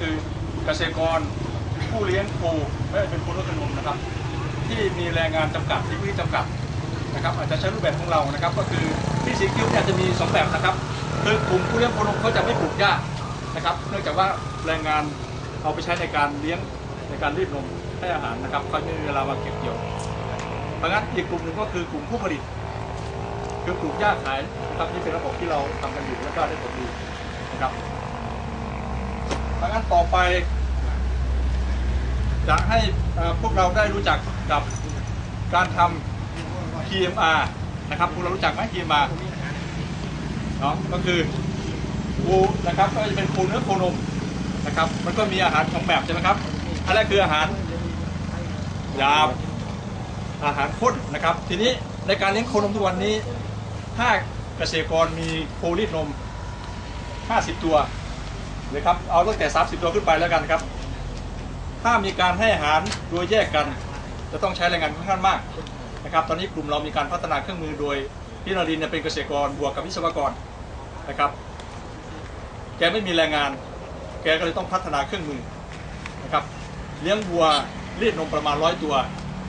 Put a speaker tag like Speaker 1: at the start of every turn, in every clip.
Speaker 1: คือเกษตรกรผู้เลี้ยงปูไม่ว่าเป็นปูนกกระนมนะครับ ที่มีแรงงานจำกัดที่พื้นที่จำกัดนะครับ อาจจะใช้รูปแบบของเรานะครับ ก็คือที่สีคิ้วเนี่ยจะมีสองแบบนะครับคือกลุ่มผู้เลี้ยงปูนมเขาจะไม่ปลูกหญ้านะครับ เนื่องจากว่าแรงงานเอาไปใช้ในการเลี้ยงในการรีดนมให้อาหารนะครับเขาไม่มีเวลามาเก็บเกี่ยวเพราะงั้นอีกกลุ่มหนึ่งก็คือกลุ่มผู้ผลิต คือปลูกหญ้าขายนะครับนี่เป็นระบบที่เราทำกันอยู่แล้วก็ได้ผลดีนะครับ เพราะงั้นต่อไปอยากให้พวกเราได้รู้จักกับการทำ PMR นะครับพวกเรารู้จักไหม PMR เนาะก็คือปูนะครับก็จะเป็นปูเนื้อโคนมนะครับมันก็มีอาหารสองแบบใช่ไหมครับอันแรกคืออาหารหยาบอาหารข้นนะครับ ทีนี้ในการเลี้ยงโคนมทุกวันนี้ ถ้าเกษตรกรมีโครีดนม 50 ตัว เลยครับเอาตั้งแต่ 30 ตัวขึ้นไปแล้วกันครับ ถ้ามีการให้อาหารโดยแยกกัน จะต้องใช้แรงงานค่อนข้างมากนะครับ ตอนนี้กลุ่มเรามีการพัฒนาเครื่องมือโดยพี่นรินเนี่ยเป็นเกษตรกรบวกกับวิศวกรนะครับ แกไม่มีแรงงาน แกก็เลยต้องพัฒนาเครื่องมือนะครับ เลี้ยงวัวรีดนมประมาณร้อยตัว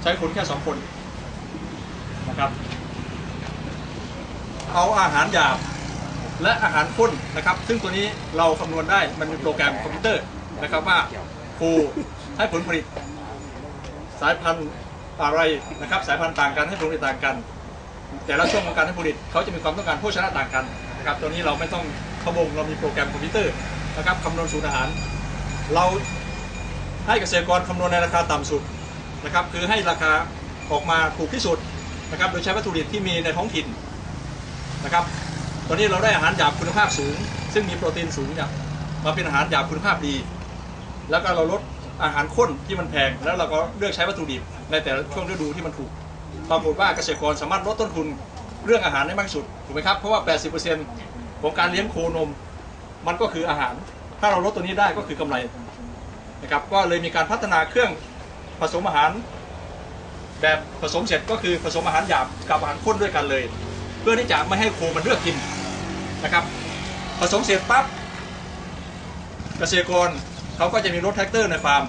Speaker 1: ใช้คนแค่สองคนนะครับ เอาอาหารหยาบ และอาหารข้นนะครับ ซึ่งตัวนี้เราคำนวณได้มันมีโปรแกรมคอมพิวเตอร์นะครับว่าครูให้ผลผลิต สายพันธุ์อะไรนะครับ สายพันธุ์ต่างกันให้ผลผลิตต่างกัน แต่ละช่วงของการให้ผลผลิตเขาจะมีความต้องการโภชนะต่างกันนะครับตัวนี้เราไม่ต้องพะวงเรามีโปรแกรมคอมพิวเตอร์นะครับคำนวณสูตรอาหาร เราให้เกษตรกรคำนวณในราคาต่ำสุดนะครับคือให้ราคาออกมาถูกที่สุดนะครับโดยใช้วัตถุดิบที่มีในท้องถิ่นนะครับ ตอนนี้เราได้อาหารหยาบคุณภาพสูง ซึ่งมีโปรตีนสูงเนี่ยมาเป็นอาหารหยาบคุณภาพดี แล้วก็เราลดอาหารข้นที่มันแพง แล้วเราก็เลือกใช้วัตถุดิบในแต่ละช่วงฤดูที่มันถูกปรากฏว่าเกษตรกรสามารถลดต้นทุนเรื่องอาหารได้มากสุดถูกไหมครับเพราะว่า 80%ของการเลี้ยงโคนม มันก็คืออาหาร ถ้าเราลดตัวนี้ได้ก็คือกำไรนะครับก็เลยมีการพัฒนาเครื่องผสมอาหาร แบบผสมเสร็จก็คือผสมอาหารหยาบกับอาหารข้นด้วยกันเลย เพื่อที่จะไม่ให้โคมันเลือกกิน นะครับ ผสมเสร็จปั๊บเกษตรกรเขาก็จะมีรถแท็กเตอร์ในฟาร์ม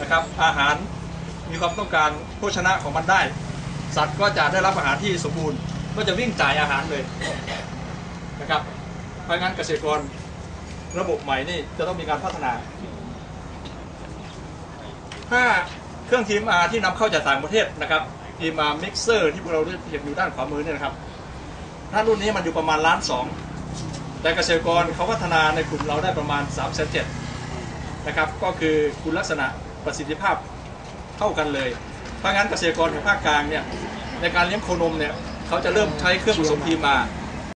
Speaker 1: นะครับ อาหารมีความต้องการโภชนะของมันได้ สัตว์ก็จะได้รับอาหารที่สมบูรณ์ ก็จะวิ่งจ่ายอาหารเลยนะครับเพราะงั้นเกษตรกรระบบใหม่นี่จะต้องมีการพัฒนา ถ้าเครื่องทีมอาที่นำเข้าจากต่างประเทศนะครับทีมอามิกเซอร์ที่พวกเราเห็นอยู่ด้านขวามือเนี่ยนะครับ ถ้ารุ่นนี้มันอยู่ประมาณล้านสองแต่เกษตรกรเขาพัฒนาในกลุ่มเราได้ประมาณ3ามแสนเจ็ดนะครับก็คือคุณลักษณะประสิทธิภาพเท่ากันเลย เพราะงั้นเกษตรกรของภาคกลางเนี่ยในการเลี้ยงโคนมเนี่ยเขาจะเริ่มใช้เครื่องผสมทีมา